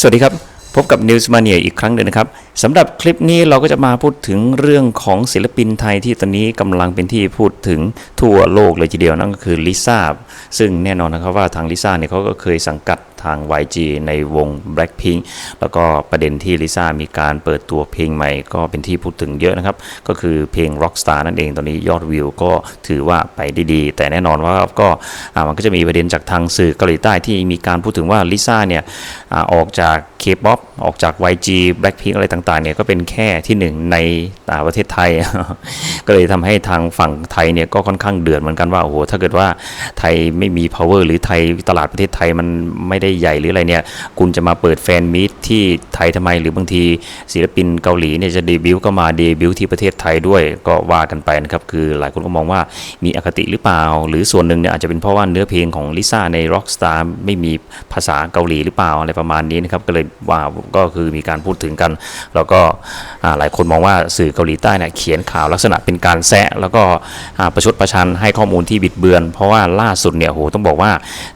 สวัสดีครับ พบกับ News Mania อีกครั้งหนึ่งนะครับสำหรับคลิปนี้เราก็จะมาพูดถึงเรื่องของศิลปินไทยที่ตอนนี้กำลังเป็นที่พูดถึงทั่วโลกเลยทีเดียวนั่นก็คือลิซ่าซึ่งแน่นอนนะครับว่าทางลิซ่าเนี่ยเขาก็เคยสังกัดทาง YG ในวง Blackpink แล้วก็ประเด็นที่ลิซ่ามีการเปิดตัวเพลงใหม่ก็เป็นที่พูดถึงเยอะนะครับ ก็คือเพลง Rockstar นั่นเองตอนนี้ยอดวิวก็ถือว่าไปได้ดี แต่แน่นอนว่าก็มันก็จะมีประเด็นจากทางสื่อเกาหลีใต้ที่มีการพูดถึงว่าลิซ่าเนี่ยอออกจาก K-POP ออกจาก YG Blackpink อะไรต่างๆเนี่ยก็เป็นแค่ที่หนึ่งในอ่างประเทศไทย ก็เลยทำให้ทางฝั่งไทยเนี่ยก็ค่อนข้างเดือดเหมือนกันว่าโอ้โหถ้าเกิดว่าไทยไม่มี power หรือไทยตลาดประเทศไทยมันไม่ได้ใหญ่หรืออะไรเนี่ย คุณจะมาเปิดแฟนมีตที่ไทยทำไม หรือบางทีศิลปินเกาหลีเนี่ยจะเดบิวต์ก็มาเดบิวต์ที่ประเทศไทยด้วยก็ว่ากันไปนะครับคือหลายคนก็มองว่ามีอคติหรือเปล่า หรือส่วนหนึ่งเนี่ยอาจจะเป็นเพราะว่าเนื้อเพลงของลิซ่าใน Rockstar ไม่มีภาษาเกาหลีหรือเปล่าอะไรประมาณนี้นะครับก็เลยว่าก็คือมีการพูดถึงกัน แล้วก็หลายคนมองว่าสื่อเกาหลีใต้เนี่ยเขียนข่าวลักษณะเป็นการแซะแล้วก็ประชดประชันให้ข้อมูลที่บิดเบือน เพราะว่าล่าสุดเนี่ยโหต้องบอกว่า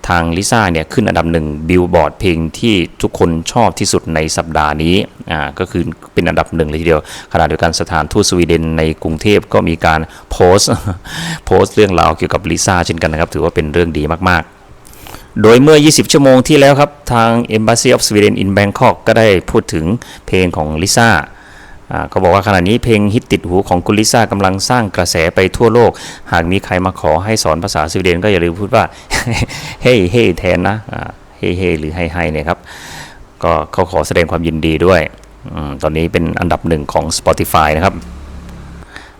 ทางลิซ่าเนี่ยขึ้นอันดับหนึ่งบิลบอร์ดเพลงที่ทุกคนชอบที่สุดในสัปดาห์นี้อ่าก็คือเป็นอันดับหนึ่งเลยทีเดียวขณะเดียวกันสถานทูตสวีเดนในกรุงเทพก็มีการโพสต์โพสต์เรื่องราวเกี่ยวกับลิซ่าเช่นกันนะครับ ถือว่าเป็นเรื่องดีมากๆ โดยเมื่อ 20 ชั่วโมงที่แล้วครับ ทาง Embassy of Sweden in Bangkok ก็ได้พูดถึงเพลงของลิซ่าอ่าบอกว่าขณะนี้เพลงฮิตติดหูของคุณลิซ่ากำลังสร้างกระแสไปทั่วโลก หากมีใครมาขอให้สอนภาษาสวีเดนก็อย่าลืมพูดว่า เฮ้เฮ้แทนนะเฮ้เฮ้หรือให้ให้เนี่ยครับ ก็เขาขอแสดงความยินดีด้วยอตอนนี้เป็นอันดับหนึ่งของ Spotify นะครับ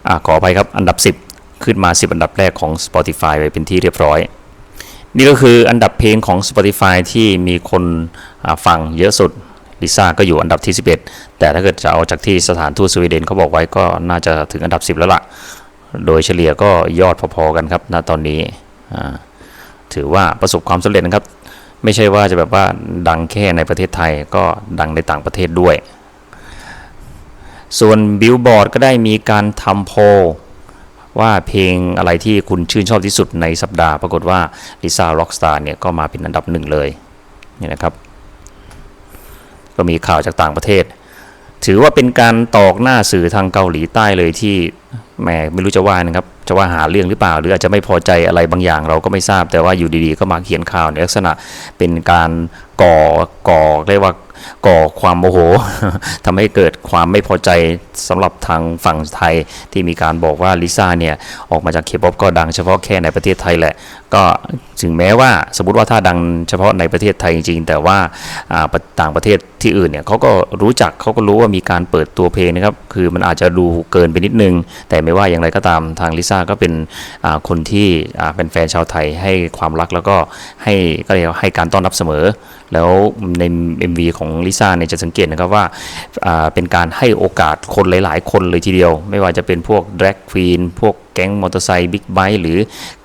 อขออภัยครับอันดับ 10 ขึ้นมา 10 อันดับแรกของ Spotify ไปเป็นที่เรียบร้อย นี่ก็คืออันดับเพลงของ Spotify ที่มีคนฟังเยอะสุดลิซ่าก็อยู่อันดับที่ 11 แต่ถ้าเกิดจะเอาจากที่สถานทูตสวีเดนเขาบอกไว้ก็น่าจะถึงอันดับ 10 แล้วล่ะ โดยเฉลี่ยก็ยอดพอๆกันครับณตอนนี้ ถือว่าประสบความสำเร็จนะครับ ไม่ใช่ว่าจะแบบว่าดังแค่ในประเทศไทยก็ดังในต่างประเทศด้วย ส่วนบิลบอร์ดก็ได้มีการทำโพล ว่าเพลงอะไรที่คุณชื่นชอบที่สุดในสัปดาห์ ปรากฏว่าลิซ่าร็อกสตาร์เนี่ยก็มาเป็นอันดับหนึ่งเลยนี่นะครับ ก็มีข่าวจากต่างประเทศ ถือว่าเป็นการตอกหน้าสื่อทางเกาหลีใต้เลยที่แหมไม่รู้จะว่านะครับจะว่าหาเรื่องหรือเปล่า หรืออาจจะไม่พอใจอะไรบางอย่างเราก็ไม่ทราบแต่ว่าอยู่ดีๆ ก็มาเขียนข่าวในลักษณะเป็นการก่อก่อเรียกว่า ก่อความโมโหทำให้เกิดความไม่พอใจสำหรับทางฝั่งไทยที่มีการบอกว่าลิซ่าเนี่ย ออกมาจากเคป๊อปก็ดังเฉพาะแค่ในประเทศไทยแหละ ก็ถึงแม้ว่าสมมติว่าถ้าดังเฉพาะในประเทศไทยจริง แต่ว่าต่างประเทศที่อื่นเนี่ยเขาก็รู้จักเขาก็รู้ว่ามีการเปิดตัวเพลงนะครับ คือมันอาจจะดูเกินไปนิดนึง แต่ไม่ว่าอย่างไรก็ตามทางลิซ่าก็เป็นคนที่เป็นแฟนชาวไทยให้ความรักแล้วก็ให้ก็เรียกให้การต้อนรับเสมอ แล้วใน MV ของลิซ่าเนี่ยจะสังเกตนะครับว่าเป็นการให้โอกาสคนหลาย ๆ คนเลยทีเดียว ไม่ว่าจะเป็นพวก drag queen พวกแก๊งมอเตอร์ไซค์บิ๊กไบค์หรือ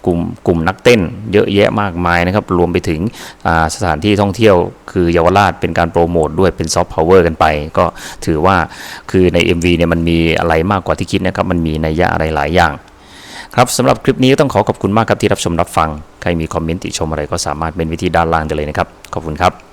กลุ่มกลุ่มนักเต้นเยอะแยะมากมายนะครับ รวมไปถึงสถานที่ท่องเที่ยว คือเยาวราชเป็นการโปรโมทด้วยเป็นซอฟต์พาวเวอร์กันไป ก็ถือว่าคือใน MV เนี่ยมันมีอะไรมากกว่าที่คิดนะครับ มันมีนัยยะอะไรหลายอย่างครับสำหรับคลิปนี้ก็ต้องขอขอบคุณมากครับที่รับชมรับฟัง ใครมีคอมเมนต์ติชมอะไรก็สามารถเป็นวิธีด้านล่างได้เลยนะครับ ขอบคุณครับ